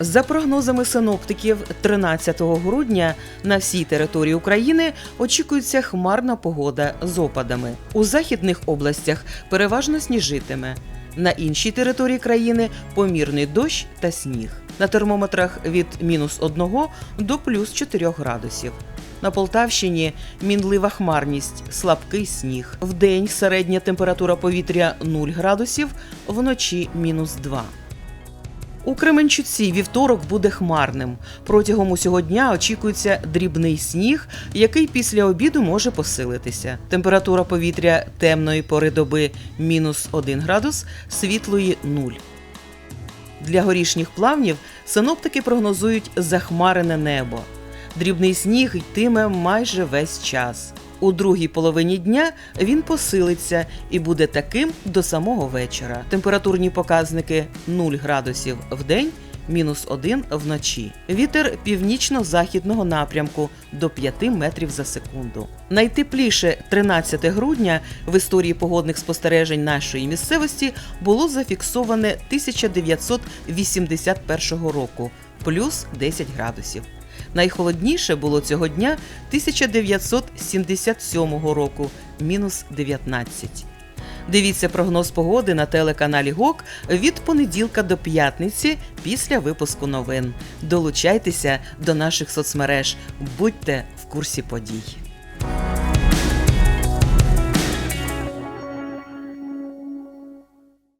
За прогнозами синоптиків, 13 грудня на всій території України очікується хмарна погода з опадами. У західних областях переважно сніжитиме. На іншій території країни помірний дощ та сніг. На термометрах від мінус 1 до плюс 4 градусів. На Полтавщині мінлива хмарність, слабкий сніг. Вдень середня температура повітря 0 градусів, вночі мінус 2. У Кременчуці вівторок буде хмарним. Протягом усього дня очікується дрібний сніг, який після обіду може посилитися. Температура повітря темної пори доби мінус 1 градус, світлої 0. Для горішніх плавнів синоптики прогнозують захмарене небо. Дрібний сніг йтиме майже весь час. У другій половині дня він посилиться і буде таким до самого вечора. Температурні показники 0 градусів в день, мінус 1 вночі. Вітер північно-західного напрямку до 5 метрів за секунду. Найтепліше 13 грудня в історії погодних спостережень нашої місцевості було зафіксоване 1981 року плюс 10 градусів. Найхолодніше було цього дня 1977 року мінус 19. Дивіться прогноз погоди на телеканалі ГОК від понеділка до п'ятниці після випуску новин. Долучайтеся до наших соцмереж, будьте в курсі подій.